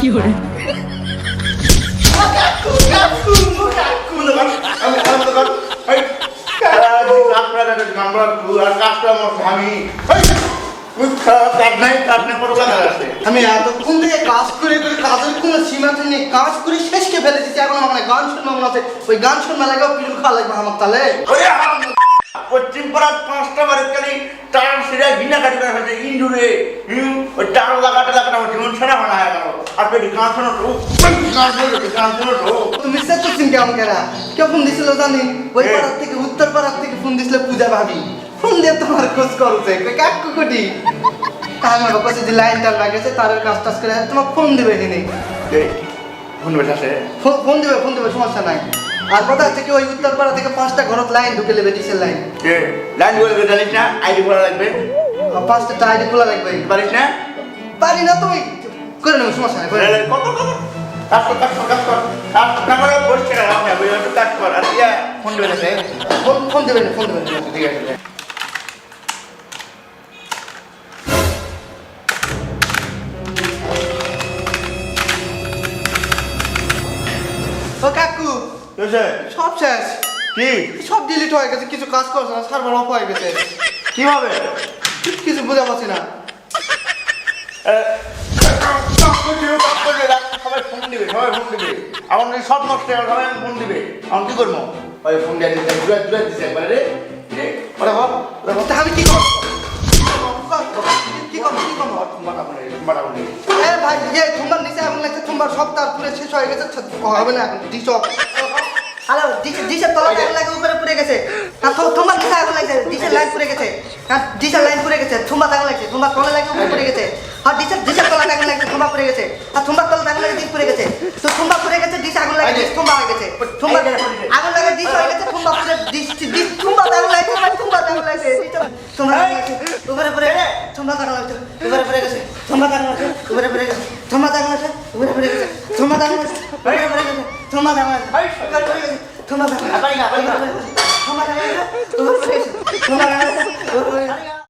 কি করে আমি এতক্ষণ থেকে কাজ করে করে কাজের কোনো সীমাতে নেই কাজ করে শেষকে ফেলে দিচ্ছি এখন আমার গান শুনব মনে আছে। ওই গান শুনবে লাগে পিলুম খাওয়া লাগবে আমার তাহলে পশ্চিম পাড়ার পাঁচটা বাড়ির কালি টান সেটা ঘৃণা কাটি করে ফেলছে। ইন্দুরে ওই টান হয়ে পেটি গান শোনো তো। তুমি সে চিন্তা কেমন কেনা কে ফোন দিছিল জানি? ওই? থেকে উত্তর পাড়ার থেকে ফোন দিছিল পূজা ভাবি। ফোন দিয়ে তোমার খোঁজ করছে। কাক কুকুটি তার আমার কাছে যে লাইন লাগেছে তার কাজ টাজ করে তোমার ফোন দিবে নি ফোন বেশ আছে ফোন দিবে ফোন দিবে সমস্যা নাই। আর কথা হচ্ছে কি ওই উত্তর পাড়া থেকে পাঁচটা ঘরত লাইন ঢুকে নেবে ডিসেল লাইন। লাইন বলে জানিস না? আইডি করা লাগবে। পাঁচটা টাইডি খোলা লাগবে। পারিস না? পারি না তুমি। করে নেব সমস্যা নাই করে নেব। কত কত কাজ কর কাজ কর কাজ কর। কাজ না করে বসে রাখা হবে একটু কাজ কর আর ইয়া ফোন দেবে আছে ফোন ফোন দেবেন ফোন দেবেন ঠিক আছে ও কাকু? সব শেষ। কি? সব ডিলিট হয়ে গেছে কিছু কাজ করছে না সার্ভার অফ হয়ে গেছে। কীভাবে? কিছু বুঝা পাচ্ছি না। সবাই ফোন দিবে সবাই ফোন দিবে। আমার সব নষ্ট হয়ে সবাই ফোন দিবে। আমি কি করব? ওই ফোন দিয়ে দিতে দূরে দূরে দিতে একবারে রে। ওরে বাপ, ওরে আমি কি করব? ভাই যে তোমার নিচে আগুন লাগছে তোমার সব পুরো শেষ হয়ে গেছে হবে না অফ হ্যালো ডিশের তলা আগুন লাগে উপরে পুড়ে গেছে। আর তোমার নিচে আগুন লাগছে ডিশের লাইন পুড়ে গেছে। আর ডিশের লাইন পুড়ে গেছে তোমার আগুন লাগছে তোমার তলা লাগে উপরে পুড়ে গেছে। আর ডিশের ডিশের তলা আগুন তোমার পুড়ে গেছে আর তোমার তলা আগুন লাগে ডিশ পুড়ে গেছে তো তোমার পুড়ে গেছে ডিশ আগুন লাগে ডিশ তোমার হয়ে গেছে তোমার আগুন লাগে ডিশ হয়ে গেছে তোমার পুড়ে ডিশ ডিশ তোমার আগুন লাগছে তোমার আগুন লাগছে তোমার আগুন লাগছে উপরে পুড়ে গেছে তোমার আগুন লাগছে উপরে পুড়ে গেছে তোমার আগুন লাগছে উপরে পুড়ে গেছে তোমার আগুন লাগছে উপরে পুড়ে গেছে তোমার আগুন লাগছে উপরে পুড়ে গেছে তোমার আগুন লাগছে উপরে পুড়ে গেছে তোমার আগুন লাগছে তোমার আগুন লাগছে উপরে পুড়ে গেছে তোমার আগুন লাগছে উপরে পুড়ে গেছে